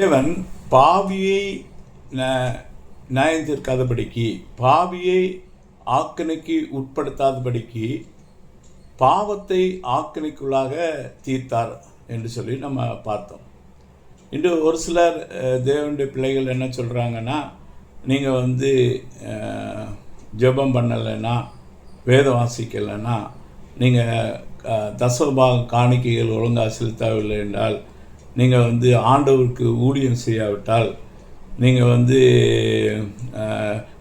தேவன் பாவியை ந- பாவியை ஆக்கணைக்கு உட்படுத்தாதபடிக்கு பாவத்தை ஆக்கணைக்குள்ளாக தீர்த்தார் என்று சொல்லி நம்ம பார்த்தோம். இன்று ஒரு சிலர் தேவனுடைய பிள்ளைகள் என்ன சொல்கிறாங்கன்னா நீங்கள் வந்து ஜெபம் பண்ணலைன்னா வேதம் வாசிக்கலைன்னா நீங்கள் தசபாக காணிக்கைகள் ஒழுங்காக செலுத்தவில்லை என்றால் நீங்கள் வந்து ஆண்டவருக்கு ஊழியம் செய்யாவிட்டால் நீங்கள் வந்து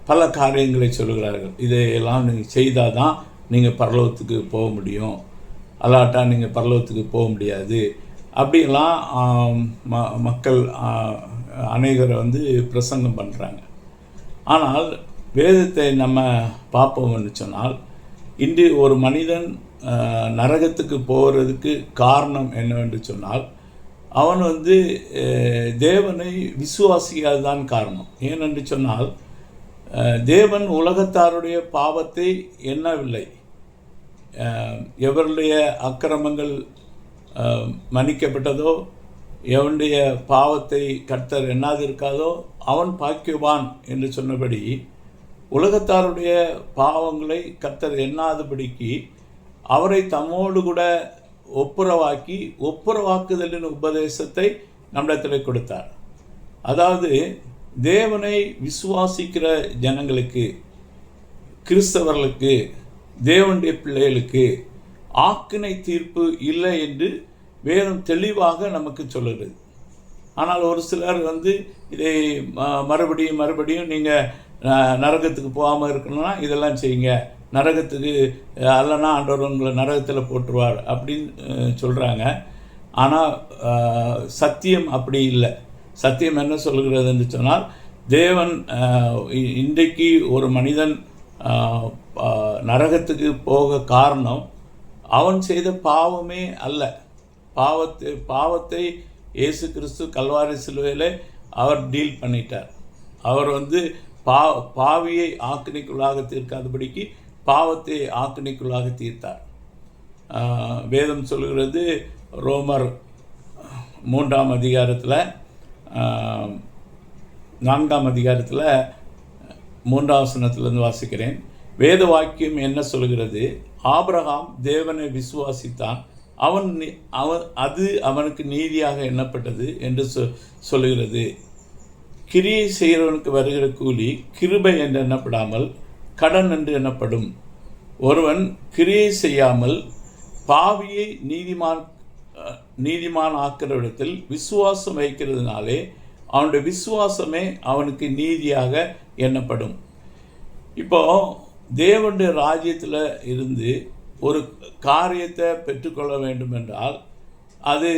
பல காரியங்களை சொல்கிறார்கள் இதையெல்லாம் நீங்கள் செய்தால் தான் நீங்கள் பரலோகத்துக்கு போக முடியும். அல்லாட்டா நீங்கள் பரலோகத்துக்கு போக முடியாது. அப்படிலாம் ம மக்கள் அநேகரை வந்து பிரசங்கம் பண்ணுறாங்க ஆனால் வேதத்தை நம்ம பார்ப்போம்னு சொன்னால் இன்று ஒரு மனிதன் நரகத்துக்கு போகிறதுக்கு காரணம் என்னவென்று சொன்னால் அவன் வந்து தேவனை தேவனை விசுவாசியாததான் காரணம். ஏனென்று சொன்னால் தேவன் உலகத்தாருடைய பாவத்தை எண்ணவில்லை. எவருடைய அக்கிரமங்கள் மன்னிக்கப்பட்டதோ எவனுடைய பாவத்தை கர்த்தர் எண்ணாதிருக்காதோ அவன் பாக்கியவான் என்று சொன்னபடி உலகத்தாருடைய பாவங்களை கர்த்தர் எண்ணாதபடிக்கு அவரை தம்மோடு கூட ஒப்புரவாக்கி ஒப்புரவாக்குதலின் உபதேசத்தை நம்மிடத்தில் கொடுத்தார். அதாவது தேவனை விசுவாசிக்கிற ஜனங்களுக்கு கிறிஸ்தவர்களுக்கு தேவனுடைய பிள்ளைகளுக்கு ஆக்கினை தீர்ப்பு இல்லை என்று வேதம் தெளிவாக நமக்கு சொல்லுது. ஆனால் ஒரு சிலர் வந்து இதை ம- மறுபடியும் மறுபடியும் நீங்கள் நரகத்துக்கு போகாமல் இருக்கணும்னா இதெல்லாம் செய்யுங்க. நரகத்துக்கு அல்லனா ஆண்டவர் உங்களை நரகத்தில் போட்டுருவார் அப்படின்னு சொல்கிறாங்க ஆனால் சத்தியம் அப்படி இல்லை. சத்தியம் என்ன சொல்கிறதுன்னு சொன்னால் தேவன் இ- இன்றைக்கு ஒரு மனிதன் நரகத்துக்கு போக காரணம் அவன் செய்த பாவமே அல்ல. பாவத்தை பாவத்தை இயேசு கிறிஸ்து கல்வாரி சிலுவையில் அவர் டீல் பண்ணிட்டார். அவர் வந்து பா பாவியை ஆக்கினைக்குள்ளாக தீர்க்காதபடிக்கு பாவத்தை ஆக்கினைக்குள்ளாக தீர்த்தார். வேதம் சொல்கிறது ரோமர் மூன்றாம் அதிகாரத்தில் நான்காம் அதிகாரத்தில் மூன்றாவசனத்திலிருந்து வாசிக்கிறேன். வேத வாக்கியம் என்ன சொல்கிறது ஆபிரகாம் தேவனை விசுவாசித்தான். அவன் அவன் அது அவனுக்கு நீதியாக எண்ணப்பட்டது என்று சொ சொல்லுகிறது. கிரியை செய்கிறவனுக்கு வருகிற கூலி கிருபை என்று எண்ணப்படாமல் கடன் என்று எனப்படும் ஒருவன் கிரியை செய்யாமல் பாவியை நீதிமான் நீதிமான் ஆக்கிற இடத்தில் விசுவாசம் வைக்கிறதுனாலே அவனுடைய விசுவாசமே அவனுக்கு நீதியாக எண்ணப்படும். இப்போ தேவனுடைய ராஜ்யத்தில் இருந்து ஒரு காரியத்தை பெற்றுக்கொள்ள வேண்டும் என்றால் அது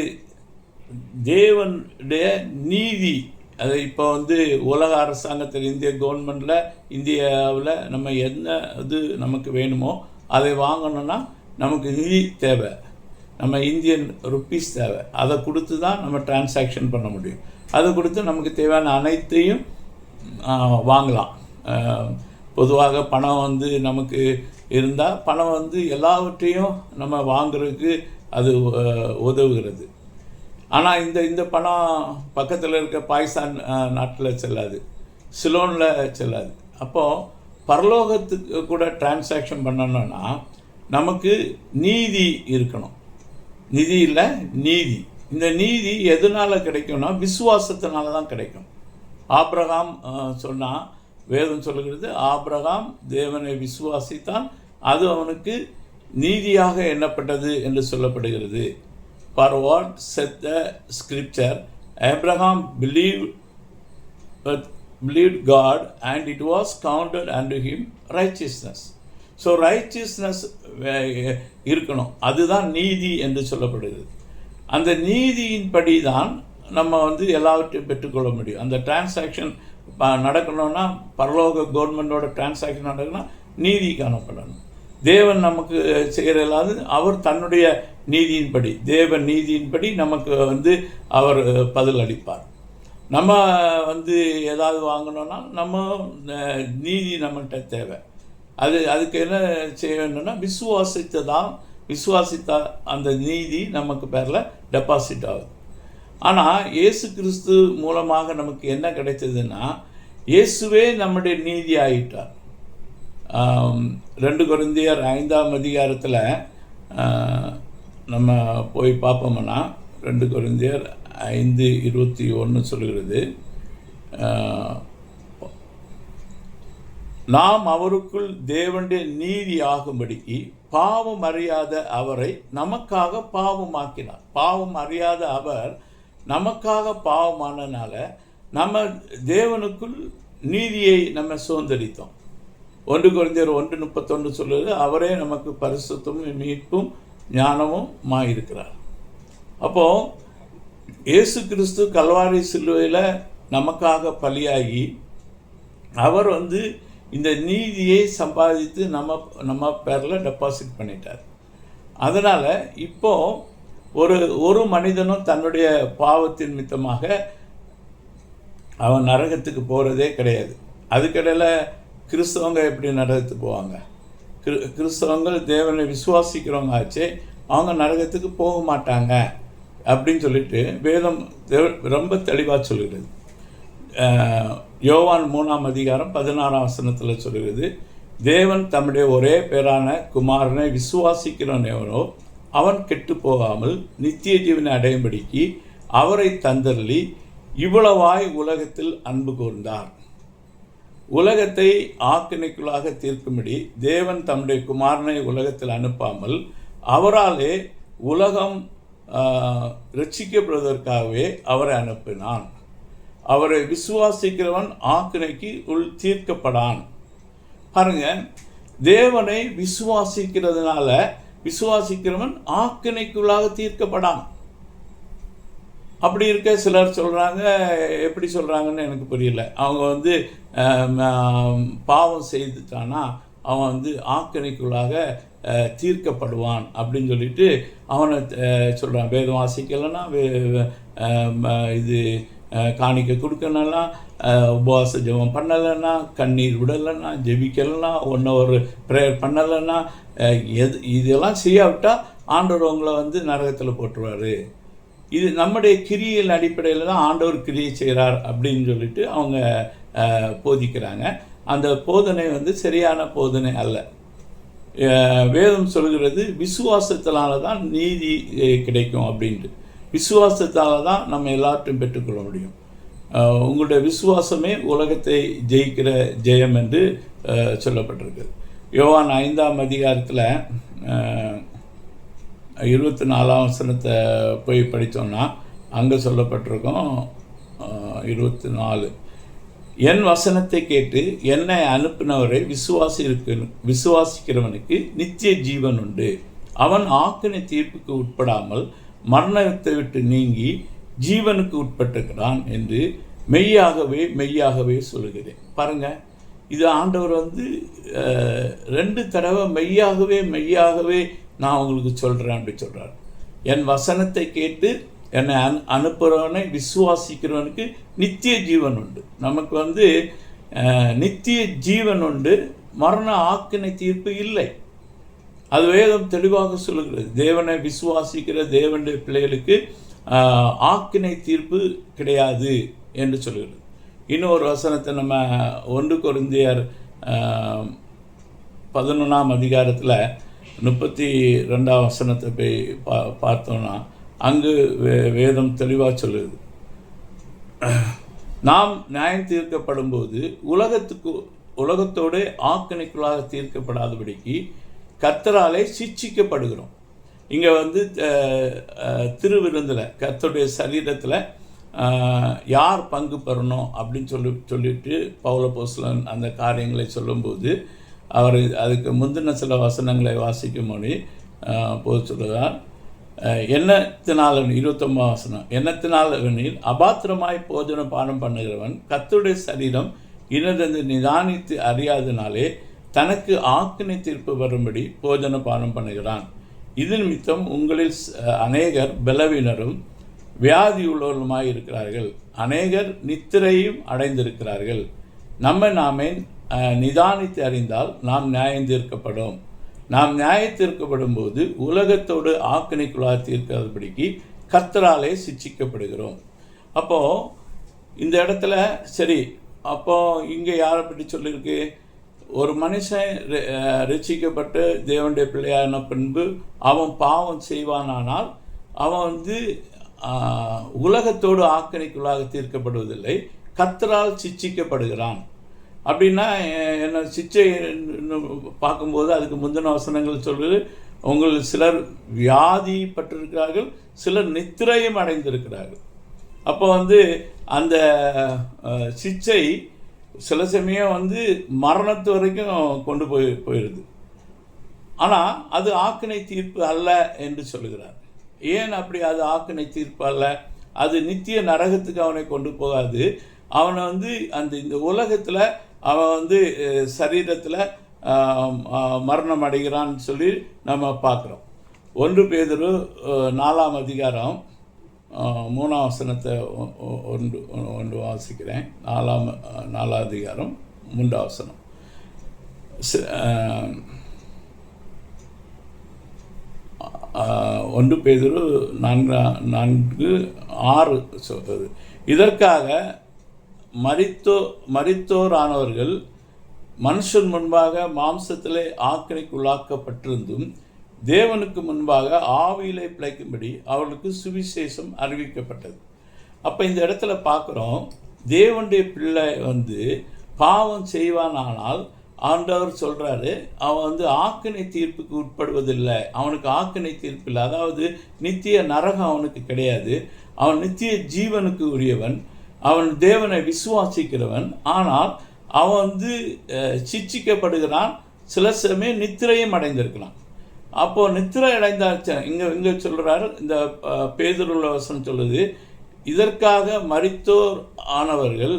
தேவனுடைய நீதி அது இப்போ வந்து உலக அரசாங்கத்தில் இந்திய கவர்மெண்ட்டில் இந்தியாவில் நம்ம என்ன இது நமக்கு வேணுமோ அதை வாங்கணும்னா நமக்கு நிதி தேவை. நம்ம இந்தியன் ருப்பீஸ் தேவை. அதை கொடுத்து தான் நம்ம டிரான்சாக்ஷன் பண்ண முடியும். அதை கொடுத்து நமக்கு தேவையான அனைத்தையும் வாங்கலாம். பொதுவாக பணம் வந்து நமக்கு இருந்தால் பணம் வந்து எல்லாவற்றையும் நம்ம வாங்குறதுக்கு அது உதவுகிறது. ஆனால் இந்த இந்த பணம் பக்கத்தில் இருக்க பாகிஸ்தான் நாட்டில் செல்லாது. சிலோனில் செல்லாது. அப்போது பரலோகத்துக்கு கூட டிரான்சாக்ஷன் பண்ணணும்னா நமக்கு நீதி இருக்கணும். நிதி இல்லை நீதி. இந்த நீதி எதனால் கிடைக்கும்னா விசுவாசத்தினால தான் கிடைக்கும். ஆப்ரகாம் சொன்னால் வேதம் சொல்லுகிறது ஆப்ரகாம் தேவனை விசுவாசித்தான் அது அவனுக்கு நீதியாக எண்ணப்பட்டது என்று சொல்லப்படுகிறது. For what said the scripture Abraham believe believe believed God and it was counted unto him righteousness. So righteousness eh, இருக்கணும். அதுதான் நீதி என்று சொல்லப்படுகிறது. அந்த நீதியின்படி தான் நம்ம வந்து எல்லாவற்றையும் பெற்றுக்கொள்ள முடியும். அந்த டிரான்சாக்ஷன் நடக்கணும்னா பரலோக கவர்மெண்டோட டிரான்சாக்ஷன் நடக்கணும்னா நீதி காணப்படணும். தேவன் நமக்கு செய்கிறதாவது அவர் தன்னுடைய நீதியின்படி தேவன் நீதியின்படி நமக்கு வந்து அவர் பதில் அளிப்பார். நம்ம வந்து ஏதாவது வாங்கணுன்னா நம்ம நீதி நம்மகிட்ட தேவை. அது அதுக்கு என்ன செய்ய வேண்டும்னா விசுவாசித்ததான் விசுவாசித்த அந்த நீதி நமக்கு பேரில் டெபாசிட் ஆகுது. ஆனால் இயேசு கிறிஸ்து மூலமாக நமக்கு என்ன கிடைத்ததுன்னா இயேசுவே நம்முடைய நீதி ஆகிட்டார் ரெண்டு குருந்தியர் ஐந்தாம் அதிகாரத்தில் நம்ம போய் பார்ப்போம்னா ரெண்டு குருந்தியர் ஐந்து இருபத்தி ஒன்று சொல்கிறது. நாம் அவருக்குள் தேவனுடைய நீதி ஆகும்படிக்கு பாவம் அறியாத அவரை நமக்காக பாவமாக்கினார். பாவம் அறியாத அவர் நமக்காக பாவமானனால நம்ம தேவனுக்குள் நீதியை நம்ம சுதந்திரித்தோம். ஒன்று குறைஞ்சர் ஒன்று முப்பத்தொன்று சொல்லுது அவரே நமக்கு பரிசுத்தமும் மீட்பும் ஞானமும் இருக்கிறார் அப்போ இயேசு கிறிஸ்து கல்வாரி சிலுவையில் நமக்காக பலியாகி அவர் வந்து இந்த நீதியை சம்பாதித்து நம்ம நம்ம பேரில் டெபாசிட் பண்ணிட்டார். அதனால் இப்போ ஒரு ஒரு மனிதனும் தன்னுடைய பாவத்தின் மித்தமாக அவன் நரகத்துக்கு போகிறதே கிடையாது. அதுக்கடையில் கிறிஸ்தவங்க எப்படி நரகத்து போவாங்க? கிரு கிறிஸ்தவங்கள் தேவனை விசுவாசிக்கிறவங்க ஆச்சு அவங்க நரகத்துக்கு போக மாட்டாங்க அப்படின்னு சொல்லிட்டு வேதம் தேவ- ரொம்ப தெளிவாக சொல்கிறது யோவான் மூணாம் அதிகாரம் பதினாறாம் வசனத்தில் சொல்கிறது தேவன் தம்முடைய ஒரே பேரான குமாரனை விசுவாசிக்கிறவன் எவனோ அவன் கெட்டு போகாமல் நித்திய ஜீவனை அடையும்படிக்கு அவரை தந்தள்ளி இவ்வளவாய் உலகத்தில் அன்பு கூர்ந்தார். உலகத்தை ஆக்கினைக்குள்ளாக தீர்க்கும்படி தேவன் தம்முடைய குமாரனை உலகத்தில் அனுப்பாமல் அவராலே உலகம் ரட்சிக்கப்படுவதற்காகவே அவரை அனுப்பினான். அவரை விசுவாசிக்கிறவன் ஆக்கினைக்கு உள் தீர்க்கப்படான். பாருங்க தேவனை விசுவாசிக்கிறதுனால விசுவாசிக்கிறவன் ஆக்கினைக்குள்ளாக தீர்க்கப்படான். அப்படி இருக்க சிலர் சொல்கிறாங்க எப்படி சொல்கிறாங்கன்னு எனக்கு புரியல. அவங்க வந்து பாவம் செய்துட்டானா அவன் வந்து ஆக்கணிக்குள்ளாக தீர்க்கப்படுவான் அப்படின்னு சொல்லிட்டு அவனை சொல்கிறான் வேதம் வாசிக்கலைன்னா வே இது காணிக்க காணிக்கை கொடுக்கணும்னா உபவாச ஜெபம் பண்ணலைன்னா கண்ணீர் விடலைன்னா ஜெபிக்கலைன்னா ஒன்று ஒரு ப்ரேயர் பண்ணலைன்னா எது இதெல்லாம் செய்யாவிட்டால் ஆண்டவர் உங்களை வந்து நரகத்தில் போட்டுருவாரு. இது நம்முடைய கிரியின் அடிப்படையில் தான் ஆண்டவர் கிரியை செய்கிறார் அப்படின்னு சொல்லிட்டு அவங்க போதிக்கிறாங்க. அந்த போதனை வந்து சரியான போதனை அல்ல. வேதம் சொல்கிறது விசுவாசத்தினால தான் நீதி கிடைக்கும் அப்படின்ட்டு. விசுவாசத்தால் தான் நம்ம எல்லாற்றையும் பெற்றுக்கொள்ள முடியும். உங்களுடைய விசுவாசமே உலகத்தை ஜெயிக்கிற ஜெயம் என்று சொல்லப்பட்டிருக்கு. யோவான் ஐந்தாம் அதிகாரத்தில் இருபத்தி நாலாம் வசனத்தை போய் படித்தோம்னா அங்கே சொல்லப்பட்டிருக்கோம் இருபத்தி நாலு என் வசனத்தை கேட்டு என்னை அனுப்பினவரை விசுவாசி விசுவாசிக்கிறவனுக்கு நித்திய ஜீவன் உண்டு. அவன் ஆக்கினை தீர்ப்புக்கு உட்படாமல் மரணத்தை விட்டு நீங்கி ஜீவனுக்கு உட்பட்டிருக்கிறான் என்று மெய்யாகவே மெய்யாகவே சொல்லுகிறேன். பாருங்கள் இது ஆண்டவர் வந்து ரெண்டு தடவை மெய்யாகவே மெய்யாகவே நான் உங்களுக்கு சொல்கிறேன் அப்படி சொல்கிறார் என் வசனத்தை கேட்டு என்னை அனு அனுப்புகிறவனை விசுவாசிக்கிறவனுக்கு நித்திய ஜீவன் உண்டு. நமக்கு வந்து நித்திய ஜீவன் உண்டு மரண ஆக்கினை தீர்ப்பு இல்லை. அது வேதம் தெளிவாக சொல்லுகிறது. தேவனை விசுவாசிக்கிற தேவனுடைய பிள்ளைகளுக்கு ஆக்கினை தீர்ப்பு கிடையாது என்று சொல்லுகிறது. இன்னொரு வசனத்தை நம்ம ஒன்று கொரிந்தியர் பதினொன்றாம் அதிகாரத்தில் முப்பத்தி ரெண்டாம் வசனத்தை போய் பா பார்த்தோம்னா அங்கு வே வேதம் தெளிவாக சொல்லுது. நாம் நியாயம் தீர்க்கப்படும்போது உலகத்துக்கு உலகத்தோடு ஆக்கணிக்குள்ளாக தீர்க்கப்படாதபடிக்கு கத்தராலே சிச்சிக்கப்படுகிறோம். இங்கே வந்து திருவிருந்தில் கத்தருடைய சரீரத்தில் யார் பங்கு பெறணும் அப்படின்னு சொல்லி சொல்லிட்டு பௌலபோஸ்லன் அந்த காரியங்களை சொல்லும்போது அவர் அதுக்கு முந்தின சில வசனங்களை வாசிக்கும் மொழி போது சொல்லுதார் அஹ், எண்ணத்தினால் இருபத்தொம்பது வசனம் எண்ணத்தினால் அபாத்திரமாய் போஜன பானம் பண்ணுகிறவன் கத்துடைய சரீரம் இனதென்று நிதானித்து அறியாதனாலே தனக்கு ஆக்கினை தீர்ப்பு வரும்படி போஜன பானம் பண்ணுகிறான். இது நிமித்தம் உங்களில் அநேகர் பலவீனரும் வியாதியுள்ளவருமாய் இருக்கிறார்கள். அநேகர் நித்திரையும் அடைந்திருக்கிறார்கள். நம்ம நாமே நிதானித்து அறிந்தால் நாம் நியாயம் தீர்க்கப்படும். நாம் நியாயம் தீர்க்கப்படும் போது உலகத்தோடு ஆக்கினைக்குள்ளாக தீர்க்காதபடிக்கு கத்தராலே சிச்சிக்கப்படுகிறோம். அப்போது இந்த இடத்துல சரி அப்போது இங்கே யாரை பற்றி சொல்லியிருக்கு? ஒரு மனுஷன் ரசிக்கப்பட்டு தேவனுடைய பிள்ளையான பின்பு அவன் பாவம் செய்வானானால் அவன் வந்து உலகத்தோடு ஆக்கணிக்குள்ளாக தீர்க்கப்படுவதில்லை கத்தரால் சிட்சிக்கப்படுகிறான் அப்படின்னா எ- என்ன சிச்சை பார்க்கும்போது அதுக்கு முந்தின வசனங்கள் சொல்வது உங்கள் சிலர் வியாதி பட்டிருக்கிறார்கள் சிலர் நித்திரையும் அடைந்திருக்கிறார்கள். அப்போ வந்து அந்த சிச்சை சில சமயம் வந்து மரணத்து வரைக்கும் கொண்டு போய் போயிடுது ஆனால் அது ஆக்கினை தீர்ப்பு அல்ல என்று சொல்லுகிறார். ஏன் அப்படி அது ஆக்கினை தீர்ப்பு அல்ல? அது நித்திய நரகத்துக்கு அவனை கொண்டு போகாது. அவனை வந்து அந்த இந்த உலகத்தில் அவன் வந்து சரீரத்தில் மரணம் அடைகிறான்னு சொல்லி நம்ம பார்க்குறோம். ஒன்று பேதரு நாலாம் அதிகாரம் மூணாம் வசனத்தை ஒன்று ஒன்று வாசிக்கிறேன். நாலாம் நாலாம் அதிகாரம் மூன்றாம் வசனம். ஒன்று பேதரு நான்கா நான்கு ஆறு சொல்கிறது இதற்காக மறித்தோ மறித்தோரானவர்கள் மனுஷன் முன்பாக மாம்சத்திலே ஆக்கினைக்குள்ளாக்கப்பட்டிருந்தும் தேவனுக்கு முன்பாக ஆவியிலே பிழைக்கும்படி அவர்களுக்கு சுவிசேஷம் அறிவிக்கப்பட்டது. அப்போ இந்த இடத்துல பார்க்குறோம் தேவனுடைய பிள்ளை வந்து பாவம் செய்வானானால் ஆண்டவர் சொல்கிறாரு அவன் வந்து ஆக்கினை தீர்ப்புக்கு உட்படுவதில்லை. அவனுக்கு ஆக்கினை தீர்ப்பு இல்லை அதாவது நித்திய நரகம் அவனுக்கு கிடையாது. அவன் நித்திய ஜீவனுக்கு உரியவன். அவன் தேவனை விசுவாசிக்கிறவன். ஆனால் அவன் வந்து சிச்சிக்கப்படுகிறான். சில சமயம் நித்திரையும் அடைந்திருக்கிறான். அப்போது நித்திரை அடைந்தாச்ச இங்கே இங்கே சொல்கிறார் இந்த பேதருள்ள வசனம் சொல்லுது இதற்காக மறித்தோர் ஆனவர்கள்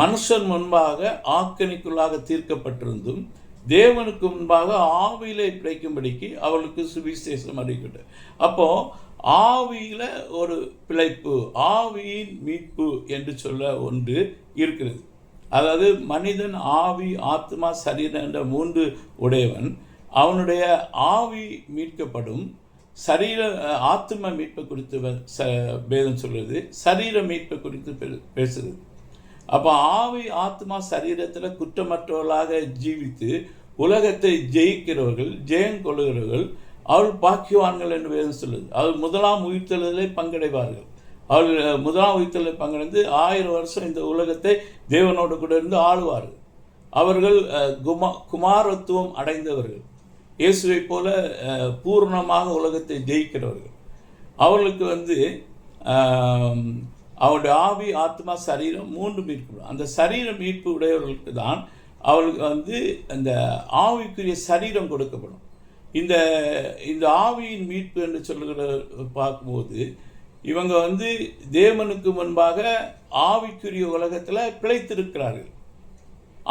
மனுஷன் முன்பாக ஆக்கணிக்குள்ளாக தீர்க்கப்பட்டிருந்தும் தேவனுக்கு முன்பாக ஆவியிலே பிழைக்கும்படிக்கு அவளுக்கு சுவிசேஷம் அறிவிக்கிட்டு அப்போது ஆவியில் ஒரு பிழைப்பு ஆவியின் மீட்பு என்று சொல்ல ஒன்று இருக்கிறது. அதாவது மனிதன் ஆவி ஆத்மா சரீரம் என்ற மூன்று உடையவன். அவனுடைய ஆவி மீட்கப்படும். சரீர ஆத்ம மீட்பை குறித்து ச பேதம் சொல்கிறது சரீர மீட்பை குறித்து பேசுகிறது அப்போ ஆவி ஆத்மா சரீரத்தில் குற்றமற்றவர்களாக ஜீவித்து உலகத்தை ஜெயிக்கிறவர்கள் ஜெயம் கொள்ளுகிறவர்கள் அவர்கள் பாக்கியவான்கள் என்று வேதம் சொல்லுது. அவர் முதலாம் உயிர்த்தெழுதலை பங்கடைவார்கள். அவர்கள் முதலாம் உயிர்த்தெழுதலை பங்கடைந்து ஆயிரம் வருஷம் இந்த உலகத்தை தேவனோடு கூட இருந்து ஆளுவார்கள். அவர்கள் குமா குமாரத்துவம் அடைந்தவர்கள். இயேசுவை போல பூர்ணமாக உலகத்தை ஜெயிக்கிறவர்கள். அவர்களுக்கு வந்து அவருடைய ஆவி ஆத்மா சரீரம் மூன்று மீட்பு அந்த சரீர மீட்பு உடையவர்களுக்கு தான் அவர்களுக்கு வந்து அந்த ஆவிக்குரிய சரீரம் கொடுக்கப்படும். இந்த இந்த ஆவியின் மீட்பு என்று சொல்லுகிற பார்க்கும்போது இவங்க வந்து தேவனுக்கு முன்பாக ஆவிக்குரிய உலகத்தில் பிழைத்திருக்கிறார்கள்.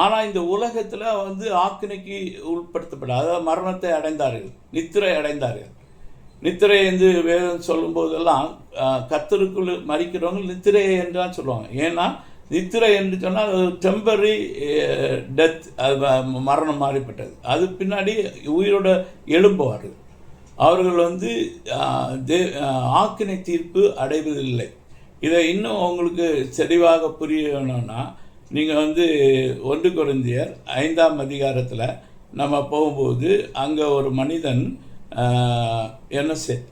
ஆனால் இந்த உலகத்தில் வந்து ஆக்கினைக்கு உட்படுத்தப்பட அதாவது மரணத்தை அடைந்தார்கள் நித்திரை அடைந்தார்கள். நித்திரை என்று வேதம் சொல்லும்போதெல்லாம் கத்தருக்குள் மறிக்கிறவங்க நித்திரை என்று தான் சொல்லுவாங்க. ஏன்னா நித்திரை என்று சொன்னால் டெம்பரரி டெத் அது மரணம் மாறிப்பட்டது. அது பின்னாடி உயிரோட எழும்புவார்கள் அவர்கள் வந்து தே ஆக்கினை தீர்ப்பு அடைவதில்லை இதை இன்னும் உங்களுக்கு தெளிவாக புரியணும்னா நீங்கள் வந்து ஒன்று குறைந்தியர் ஐந்தாம் அதிகாரத்தில் நம்ம போகும்போது அங்கே ஒரு மனிதன் என்ன செ-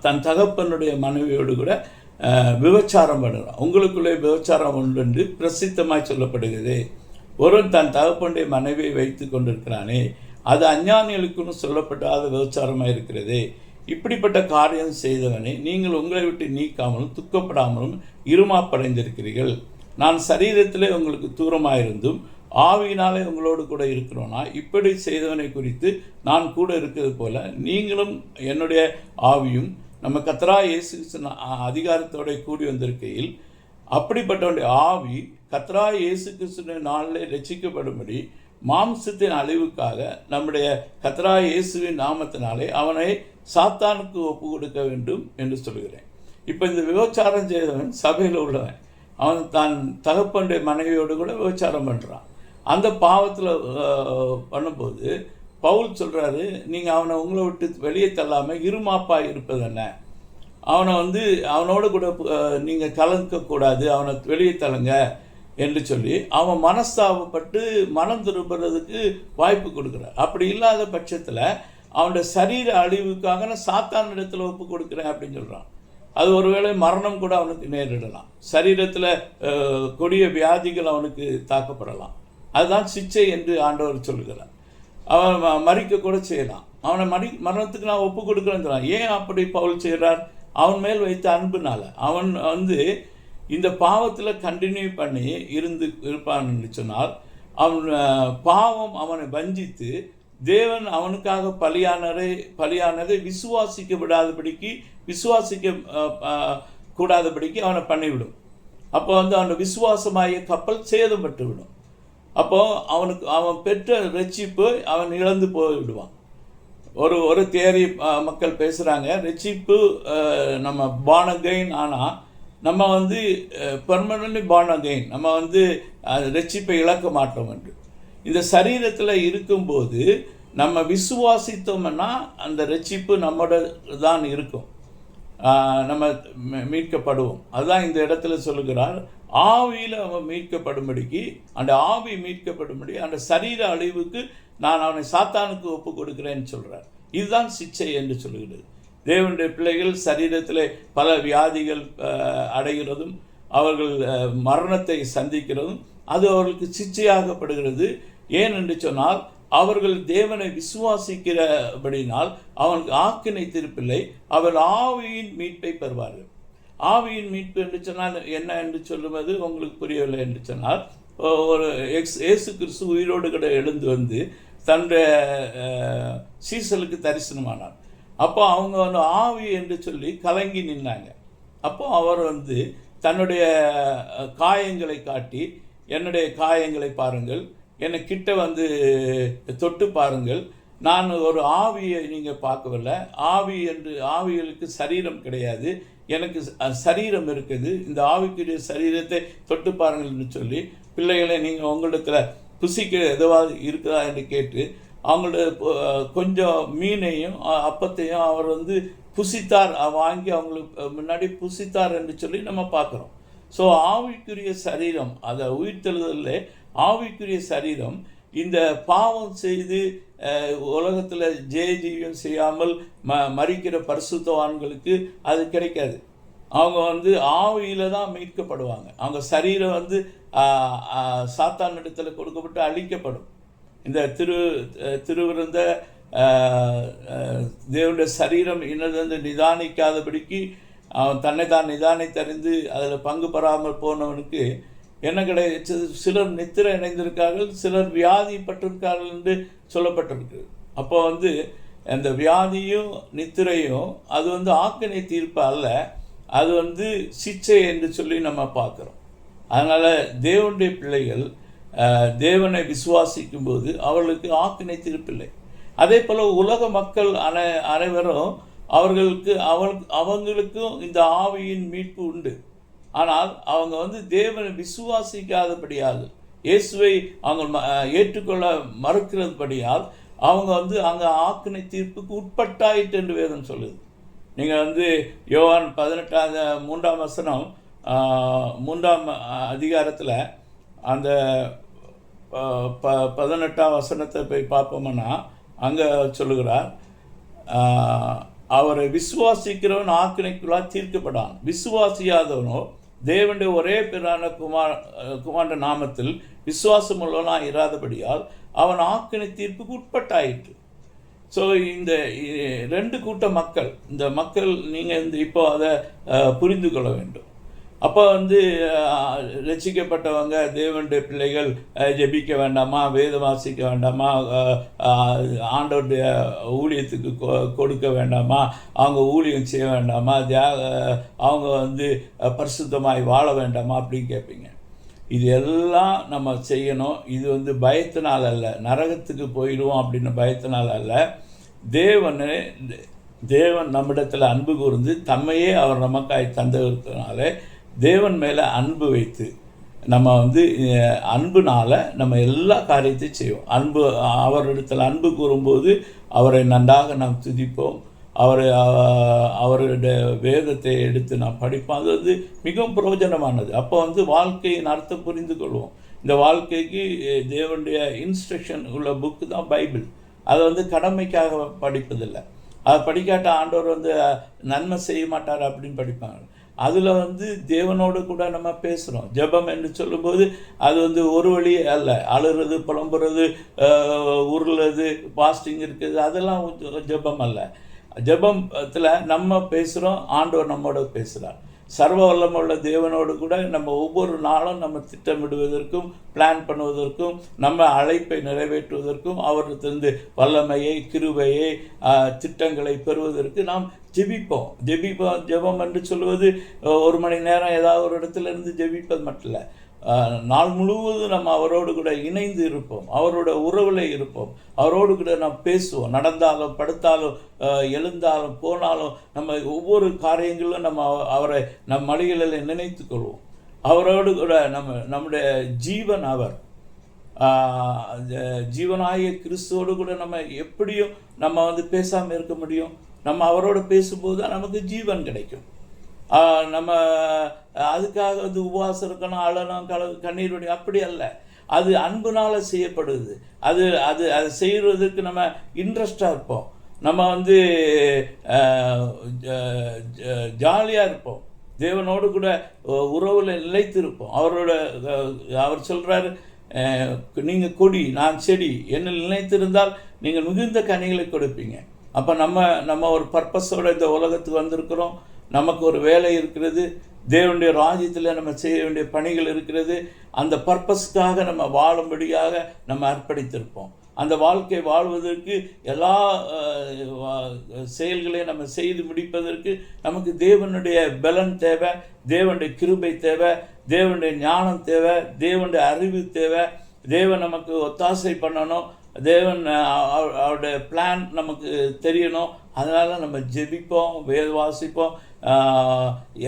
தன் தகப்பனுடைய மனைவியோடு கூட விபச்சாரம் பண்ணுறான் உங்களுக்குள்ளே விபச்சாரம் உண்டு என்று பிரசித்தமாய் சொல்லப்படுகிறது. ஒருவன் தன் தகப்பனுடைய மனைவியை வைத்து கொண்டிருக்கிறானே அது அஞ்ஞானிகளுக்குன்னு சொல்லப்படாத விபச்சாரமாக இருக்கிறது. இப்படிப்பட்ட காரியம் செய்தவனை நீங்கள் உங்களை விட்டு நீக்காமலும் துக்கப்படாமலும் இருமாப்படைந்திருக்கிறீர்கள். நான் சரீரத்திலே உங்களுக்கு தூரமாயிருந்தும் ஆவியினாலே உங்களோடு கூட இருக்கிறோனா இப்படி செய்தவனை குறித்து நான் கூட இருக்கிறது போல நீங்களும் என்னுடைய ஆவியும் நம்ம கத்தரா இயேசு அதிகாரத்தோட கூடி வந்திருக்கையில் அப்படிப்பட்டவனுடைய ஆவி கத்ரா இயேசு கிறிஸ்துவின் நாளில் ரட்சிக்கப்படும்படி மாம்சத்தின் அழிவுக்காக நம்முடைய கத்ரா இயேசுவின் நாமத்தினாலே அவனை சாத்தானுக்கு ஒப்பு கொடுக்க வேண்டும் என்று சொல்கிறேன் இப்போ இந்த விபச்சாரம் செய்தவன் சபையில் உள்ளவன். அவன் தான் தகப்பனுடைய மனைவியோடு கூட விபச்சாரம் பண்ணுறான் அந்த பாவத்தில் பண்ணும்போது பவுல் சொல்கிறாரு நீங்கள் அவனை உங்களை விட்டு வெளியே தள்ளாமல் இருமாப்பாக இருப்பதென்ன அவனை வந்து அவனோட கூட நீங்கள் கலங்கக்கூடாது அவனை வெளியே தள்ளுங்க என்று சொல்லி அவன் மனஸ்தாபப்பட்டு மனம் திரும்புறதுக்கு வாய்ப்பு கொடுக்குறான் அப்படி இல்லாத பட்சத்தில் அவனோட சரீர அழிவுக்காக நான் சாத்தான் இடத்துல ஒப்பு கொடுக்குறேன் அப்படின்னு சொல்கிறான் அது ஒருவேளை மரணம் கூட அவனுக்கு நேரிடலாம். சரீரத்தில் கொடிய வியாதிகள் அவனுக்கு தாக்கப்படலாம். அதுதான் சிச்சை என்று ஆண்டவர் சொல்கிறார் அவன் மறிக்க கூட செய்யலாம். அவனை மறி மரணத்துக்கு நான் ஒப்பு கொடுக்குறேன்னு சொல்றான். ஏன் அப்படி பவுல் செய்கிறார்? அவன் மேல் வைத்த அன்புனால். அவன் வந்து இந்த பாவத்தில் கண்டினியூ பண்ணி இருந்து இருப்பான்னு சொன்னால் அவன் பாவம் அவனை வஞ்சித்து தேவன் அவனுக்காக பலியானதை பலியானதை விசுவாசிக்க விடாதபடிக்கு விசுவாசிக்க கூடாதபடிக்கு அவனை பண்ணிவிடும். அப்போ வந்து அவனோட விசுவாசமாகிய கப்பல் சேதப்பட்டு விடும் அப்போ அவனுக்கு அவன் பெற்ற ரட்சிப்பு அவன் இழந்து போய்விடுவான். ஒரு ஒரு தேரி மக்கள் பேசுகிறாங்க ரட்சிப்பு நம்ம பானகைன் ஆனால் நம்ம வந்து பெர்மனன்ட்லி பானகைன் நம்ம வந்து ரட்சிப்பை இழக்க மாட்டோம் என்று. இந்த சரீரத்தில் இருக்கும்போது நம்ம விசுவாசித்தோம்னா அந்த ரட்சிப்பு நம்மோட தான் இருக்கும். நம்ம மீ- மீட்கப்படுவோம். அதுதான் இந்த இடத்துல சொல்லுகிறார். ஆவியில் அவன் மீட்கப்படும்படிக்கு அந்த ஆவி மீட்கப்படும்படி அந்த சரீர அழிவுக்கு நான் அவனை சாத்தானுக்கு ஒப்பு கொடுக்கிறேன்னு சொல்கிறார் இதுதான் சிச்சை என்று சொல்லுகிறது. தேவனுடைய பிள்ளைகள் சரீரத்தில் பல வியாதிகள் அடைகிறதும் அவர்கள் மரணத்தை சந்திக்கிறதும் அது அவர்களுக்கு சிச்சையாகப்படுகிறது. ஏன் என்று சொன்னால் அவர்கள் தேவனை விசுவாசிக்கிறபடினால் அவனுக்கு ஆக்கினை திருப்பில்லை. அவர் ஆவியின் மீட்பை பெறுவார்கள். ஆவியின் மீட்பு என்று சொன்னால் என்ன என்று சொல்லுவது உங்களுக்கு புரியவில்லை என்று சொன்னால் ஒரு எக்ஸ் ஏசு கிறிஸ்து உயிரோடு கூட எழுந்து வந்து தன்னுடைய சீசலுக்கு தரிசனமானார். அப்போ அவங்க வந்து ஆவி என்று சொல்லி கலங்கி நின்னாங்க. அப்போ அவர் வந்து தன்னுடைய காயங்களை காட்டி என்னுடைய காயங்களை பாருங்கள். என்னை கிட்ட வந்து தொட்டு பாருங்கள். நான் ஒரு ஆவியை நீங்கள் பார்க்கவில்லை. ஆவி என்று ஆவிகளுக்கு சரீரம் கிடையாது. எனக்கு சரீரம் இருக்குது. இந்த ஆவிக்குரிய சரீரத்தை தொட்டு பாருங்கள்னு சொல்லி பிள்ளைகளை நீங்கள் உங்களிடத்தில் புசிக்க எதுவாக இருக்குதா என்று கேட்டு அவங்களோட கொஞ்சம் மீனையும் அப்பத்தையும் அவர் வந்து புசித்தார். வாங்கி அவங்களுக்கு முன்னாடி புசித்தார் என்று சொல்லி நம்ம பார்க்குறோம். ஸோ ஆவிக்குரிய சரீரம் அதை உயிர்த்தெழுதலில் ஆவிக்குரிய சரீரம் இந்த பாவம் செய்து உலகத்தில் ஜெய ஜீவியம் செய்யாமல் ம மறிக்கிற பரிசுத்தவான்களுக்கு அது கிடைக்காது. அவங்க வந்து ஆவியில் தான் மீட்கப்படுவாங்க. அவங்க சரீரம் வந்து சாத்தான் இடத்துல கொடுக்கப்பட்டு அழிக்கப்படும். இந்த திரு திருவிருந்த தேவனுடைய சரீரம் இன்னதென்று நிதானிக்காதபடிக்கு அவன் தன்னை தான் நிதானித்தறிந்து அதில் பங்கு பெறாமல் போனவனுக்கு என்ன கிடைச்சது சிலர் நித்திரை இணைந்திருக்கார்கள் சிலர் வியாதிப்பட்டிருக்கார்கள் என்று சொல்லப்பட்டிருக்கு அப்போ வந்து அந்த வியாதியும் நித்திரையும் அது வந்து ஆக்கினை தீர்ப்பு அல்ல அது வந்து சிச்சை என்று சொல்லி நம்ம பார்க்குறோம். அதனால் தேவனுடைய பிள்ளைகள் தேவனை விசுவாசிக்கும் போது அவர்களுக்கு ஆக்கினை தீர்ப்பில்லை. அதே போல் உலக மக்கள் அனை அனைவரும் அவர்களுக்கு அவள் அவங்களுக்கும் இந்த ஆவியின் மீட்பு உண்டு. ஆனால் அவங்க வந்து தேவனை விசுவாசிக்காதபடியால் இயேசுவை அவங்க ம- ஏற்றுக்கொள்ள மறுக்கிறதுபடியால் அவங்க வந்து அங்கே ஆக்கினை தீர்ப்புக்கு உட்பட்டாயிட்டு என்று வேதம் சொல்லுது. நீங்கள் வந்து யோவான் பதினெட்டாம் மூன்றாம் வசனம் மூன்றாம் அதிகாரத்தில் அந்த ப- பதினெட்டாம் வசனத்தை போய் பார்ப்போம்னா அங்கே சொல்லுகிறார் அவரை விசுவாசிக்கிறவன் ஆக்கினைக்குள்ளாக தீர்க்கப்படான். விசுவாசியாதவனோ தேவனுடைய ஒரே பிறான குமார் குமார நாமத்தில் விசுவாசம் உள்ளவனாக இராதபடியால் அவன் ஆக்கினை தீர்ப்புக்கு உட்பட்டாயிற்று. ஸோ இந்த ரெண்டு கூட்ட மக்கள் இந்த மக்கள் நீங்கள் இந்த இப்போ அதை புரிந்து கொள்ள வேண்டும். அப்போ வந்து ரசிக்கப்பட்டவங்க ரட்சிக்கப்பட்டவங்க தேவனுடைய பிள்ளைகள் ஜெபிக்க வேண்டாமா? வேதம் வாசிக்க வேண்டாமா? ஆண்டோடைய ஊழியத்துக்கு கொ- கொடுக்க வேண்டாமா? அவங்க ஊழியம் செய்ய வேண்டாமா? தியாக அவங்க வந்து பரிசுத்தமாய் வாழ வேண்டாமா? அப்படின்னு கேட்பீங்க. இது எல்லாம் நம்ம செய்யணும். இது வந்து பயத்தினால் அல்ல. நரகத்துக்கு போயிடுவோம் அப்படின்னு பயத்தினால் அல்ல. தேவனே தேவன் நம்மிடத்தில் அன்பு கூர்ந்து தம்மையே அவர் நமக்காய் தந்ததுனால தேவன் மேலே அன்பு வைத்து நம்ம வந்து அன்புனால் நம்ம எல்லா காரியத்தையும் செய்வோம். அன்பு அவரிடத்தில் அன்பு கூறும்போது அவரை நன்றாக நாம் துதிப்போம். அவர் அவருடைய வேதத்தை எடுத்து நான் படிப்போம். அது வந்து மிகவும் பிரயோஜனமானது. அப்போ வந்து வாழ்க்கையின் அர்த்தம் புரிந்து கொள்வோம். இந்த வாழ்க்கைக்கு தேவனுடைய இன்ஸ்ட்ரக்ஷன் உள்ள புக்கு தான் பைபிள். அதை வந்து கடமைக்காக படிப்பதில்லை. அதை படிக்காட்ட ஆண்டவர் வந்து நன்மை செய்ய மாட்டார் அப்படின்னு படிப்பாங்க. அதில் வந்து தேவனோடு கூட நம்ம பேசுகிறோம் ஜெபம் என்று சொல்லும்போது அது வந்து ஒரு வழி அல்ல. அழுறது புலம்புறது உருளது பாஸ்டிங் இருக்குது அதெல்லாம் ஜபம் ஜெபம் அல்ல. ஜபத்தில் நம்ம பேசுகிறோம் ஆண்டவர் நம்மோட பேசுகிறார் சர்வ வல்லமுள்ள தேவனோடு கூட நம்ம ஒவ்வொரு நாளும் நம்ம திட்டமிடுவதற்கும் பிளான் பண்ணுவதற்கும் நம்ம அழைப்பை நிறைவேற்றுவதற்கும் அவர்களிருந்து வல்லமையை கிருபையை திட்டங்களை பெறுவதற்கு நாம் ஜெபிப்போம். ஜெபிப்போம் ஜெபம் என்று சொல்வது ஒரு மணி நேரம் ஏதாவது ஒரு இடத்துல இருந்து ஜெபிப்பது மட்டும் இல்லை. நாள் முழுவதும் நம்ம அவரோடு கூட இணைந்து இருப்போம். அவரோட உறவில் இருப்போம். அவரோடு கூட நாம் பேசுவோம். நடந்தாலும் படுத்தாலும் எழுந்தாலும் போனாலும் நம்ம ஒவ்வொரு காரியங்களும் நம்ம அவ- அவரை நம் மலைகளில் நினைத்து கொள்வோம். அவரோடு கூட நம்ம நம்முடைய ஜீவன் அவர். ஜீவனாய கிறிஸ்துவோடு கூட நம்ம எப்படியும் நம்ம வந்து பேசாமல் இருக்க முடியும். நம்ம அவரோட பேசும்போது தான் நமக்கு ஜீவன் கிடைக்கும். நம்ம அதுக்காக வந்து உபவாசம் இருக்கணும் அழணும் கல கண்ணீர் வடி அப்படி அல்ல. அது அன்புனால் செய்யப்படுது. அது அது அது செய்கிறதுக்கு நம்ம இன்ட்ரெஸ்டாக இருப்போம். நம்ம வந்து ஜாலியாக இருப்போம். தேவனோடு கூட உறவில் நிலைத்து இருப்போம் அவரோட அவர் சொல்கிறாரு நீங்கள் கொடி நான் செடி என்ன நிலைத்திருந்தால் நீங்கள் மிகுந்த கனிகளை கொடுப்பீங்க. அப்போ நம்ம நம்ம ஒரு பர்பஸோடு இந்த உலகத்துக்கு வந்திருக்கிறோம். நமக்கு ஒரு வேலை இருக்கிறது தேவனுடைய ராஜ்யத்தில் நம்ம செய்ய வேண்டிய பணிகள் இருக்கிறது அந்த பர்பஸ்க்காக நம்ம வாழும்படியாக நம்ம அர்ப்பணித்திருப்போம். அந்த வாழ்க்கை வாழ்வதற்கு எல்லா செயல்களையும் நம்ம செய்து முடிப்பதற்கு நமக்கு தேவனுடைய பலன் தேவை தேவனுடைய கிருபை தேவை தேவனுடைய ஞானம் தேவை தேவனுடைய அறிவு தேவை. தேவன் நமக்கு ஒத்தாசை பண்ணணும் தேவன் அவருடைய பிளான் நமக்கு தெரியணும். அதனால் நம்ம ஜெபிப்போம் வேத வாசிப்போம்.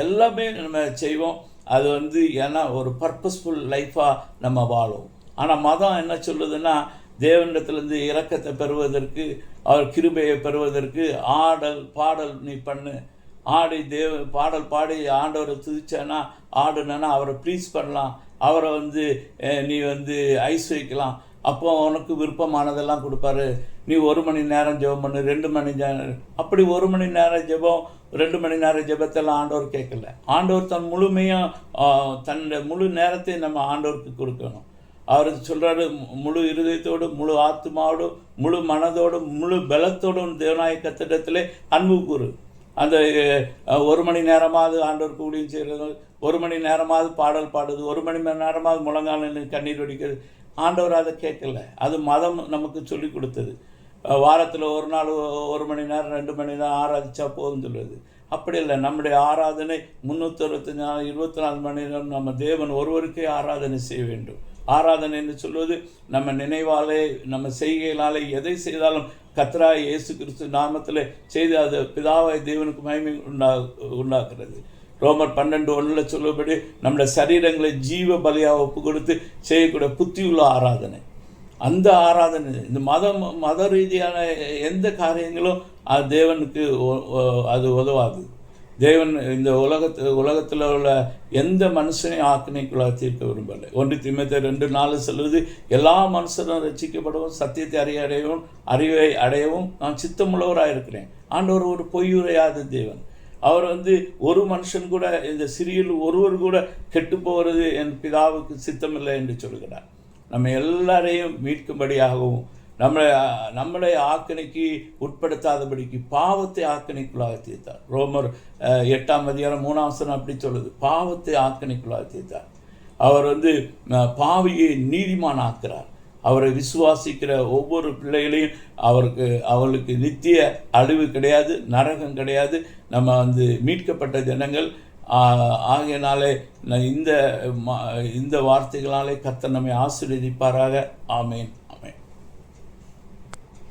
எல்லாமே நம்ம செய்வோம். அது வந்து ஏன்னா ஒரு பர்பஸ்ஃபுல் லைஃபாக நம்ம வாழும். ஆனால் மதம் என்ன சொல்லுதுன்னா தேவனிடத்துலேருந்து இறக்கத்தை பெறுவதற்கு அவர் கிருபையை பெறுவதற்கு ஆடல் பாடல் நீ பண்ணு. ஆடி தேவ பாடல் பாடி ஆண்டவரை துதிச்சேன்னா ஆடுனா அவரை ப்ளீஸ் பண்ணலாம். அவரை வந்து நீ வந்து ஐஸ் வைக்கலாம். அப்போ உனக்கு விருப்பமானதெல்லாம் கொடுப்பாரு. நீ ஒரு மணி நேரம் ஜெபம் பண்ணு ரெண்டு மணி நேரம் அப்படி ஒரு மணி நேரம் ஜெபம் ரெண்டு மணி நேரம் ஜெபத்தெல்லாம் ஆண்டவர் கேட்கல. ஆண்டவர் தன் முழுமையும் தன்னுடைய முழு நேரத்தையும் நம்ம ஆண்டவருக்கு கொடுக்கணும். அவர் சொல்கிறாரு முழு இருதயத்தோடு முழு ஆத்மாவோடும் முழு மனதோடும் முழு பலத்தோடும் தேவநாய கத்திடத்திலே அன்பு கூறு. அந்த ஒரு மணி நேரமாவது ஆண்டவருக்கு ஊழியம் செய்கிறது ஒரு மணி நேரமாவது பாடல் பாடுது ஒரு மணி நேரமாவது முழங்கால் கண்ணீர் வடிக்கிறது. ஆண்டவர் அதை கேட்கல. அது மதம் நமக்கு சொல்லி கொடுத்தது. வாரத்தில் ஒரு நாள் ஒரு மணி நேரம் ரெண்டு மணி நேரம் ஆராதிச்சா போதும் சொல்லுது. அப்படி இல்லை. நம்முடைய ஆராதனை முந்நூற்றி அறுபத்தஞ்சு நாள் இருபத்தி நாலு மணி நேரம் நம்ம தேவன் ஒருவருக்கே ஆராதனை செய்ய வேண்டும். ஆராதனை என்று சொல்வது நம்ம நினைவாலே நம்ம செய்கையினாலே எதை செய்தாலும் கத்ரா இயேசு கிறிஸ்து நாமத்தில் செய்து அது பிதாவாய் தேவனுக்கு மயமை உண்டா உண்டாக்குறது. ரோமர் பன்னெண்டு ஒன்றில் சொல்லபடி நம்முடைய சரீரங்களை ஜீவ பலியாக ஒப்பு கொடுத்து செய்யக்கூடிய புத்தியுள்ள ஆராதனை. அந்த ஆராதனை இந்த மதம் மத ரீதியான எந்த காரியங்களும் அது தேவனுக்கு அது உதவாது. தேவன் இந்த உலகத்து உலகத்தில் உள்ள எந்த மனுஷனையும் ஆக்கினைக்குள்ளாக தீர்க்க விரும்பலை. ஒன்று திமுக ரெண்டு நாலு சொல்லுது எல்லா மனுஷனும் ரசிக்கப்படவும் சத்தியத்தை அறிய அடையவும் அறிவை அடையவும் நான் சித்தமுள்ளவராக இருக்கிறேன் ஆண்டவர் ஒரு பொய்யுரையாத தேவன். அவர் வந்து ஒரு மனுஷன் கூட இந்த சிறியில் ஒருவர் கூட கெட்டு போகிறது என் பிதாவுக்கு சித்தமில்லை என்று சொல்கிறார். நம்ம எல்லாரையும் மீட்கும்படியாகவும் நம்மளை நம்மளை ஆக்கணைக்கு உட்படுத்தாதபடிக்கு பாவத்தை ஆக்கணைக்குள்ளாக தீர்த்தார். ரோமர் எட்டாம் அதிகாரம் மூணாம் வசனம் அப்படி சொல்லுது. பாவத்தை ஆக்கணைக்குள்ளாக தீர்த்தார். அவர் வந்து பாவியை நீதிமான் ஆக்குறார் அவரை விசுவாசிக்கிற ஒவ்வொரு பிள்ளைகளையும் அவருக்கு அவளுக்கு நித்திய அழிவு கிடையாது நரகம் கிடையாது. நம்ம வந்து மீட்கப்பட்ட ஜனங்கள் ஆகையினாலே இந்த இந்த வார்த்தைகளாலே கர்த்தர் நம்மை ஆசீர்வதிப்பாராக. ஆமேன்.